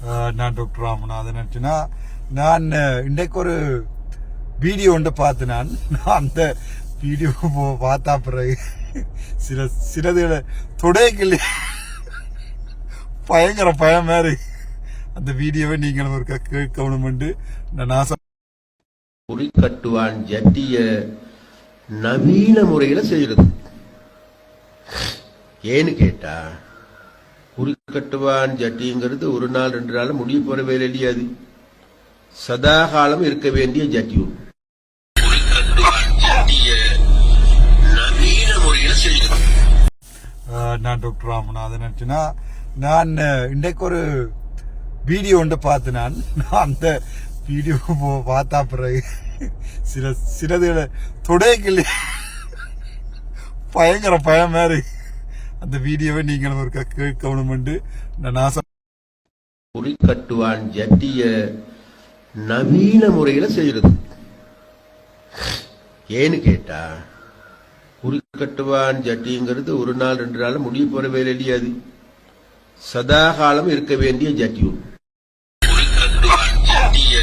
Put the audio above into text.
நான் டாக்டர் ராமநாதன் நினச்சுன்னா நான் இன்னைக்கு இன்றைக்கு ஒரு வீடியோ ஒன்று பார்த்து நான் நான் அந்த வீடியோ பார்த்தா பிறகு சில சிலதுகளை தொடைக்கில் பயங்கர பயம் மாதிரி அந்த வீடியோவை நீங்களும் ஒரு கேட்கணுமெண்டு நான் ஆசை குறிக்கட்டுவான் ஜட்டிய நவீன முறையில் செய்கிறது. ஏன்னு கேட்டா குறிக்கட்டுவான் ஜட்டிங்கிறது ஒரு நாள் ரெண்டு நாள் முடிய போற வேலை இல்லையா சதா காலம் இருக்க வேண்டிய ஜட்டி நான் டாக்டர் ராமநாதன் நினச்சினா நான் இன்றைக்கு ஒரு வீடியோ ஒன்று பார்த்து நான் நான் அந்த வீடியோ பார்த்தா பிறகு சில சிலதுகளை தொடைக்கில் பயங்கர பயம் மாதிரி அந்த வீடியோவை நீங்களும் ஒரு கேட்கணுமெண்டு ஆசை குறிக்கட்டுவான் ஜட்டிய நவீன முறையில செய்யறது. ஏன்னு கேட்டா குறிக்கட்டுவான் ஜட்டிங்கிறது ஒரு நாள் ரெண்டு நாள் முடிய போற வேலை இல்லையா அது? சதா காலம் இருக்க வேண்டிய ஜட்டி குறிக்கட்டுவான் ஜட்டிய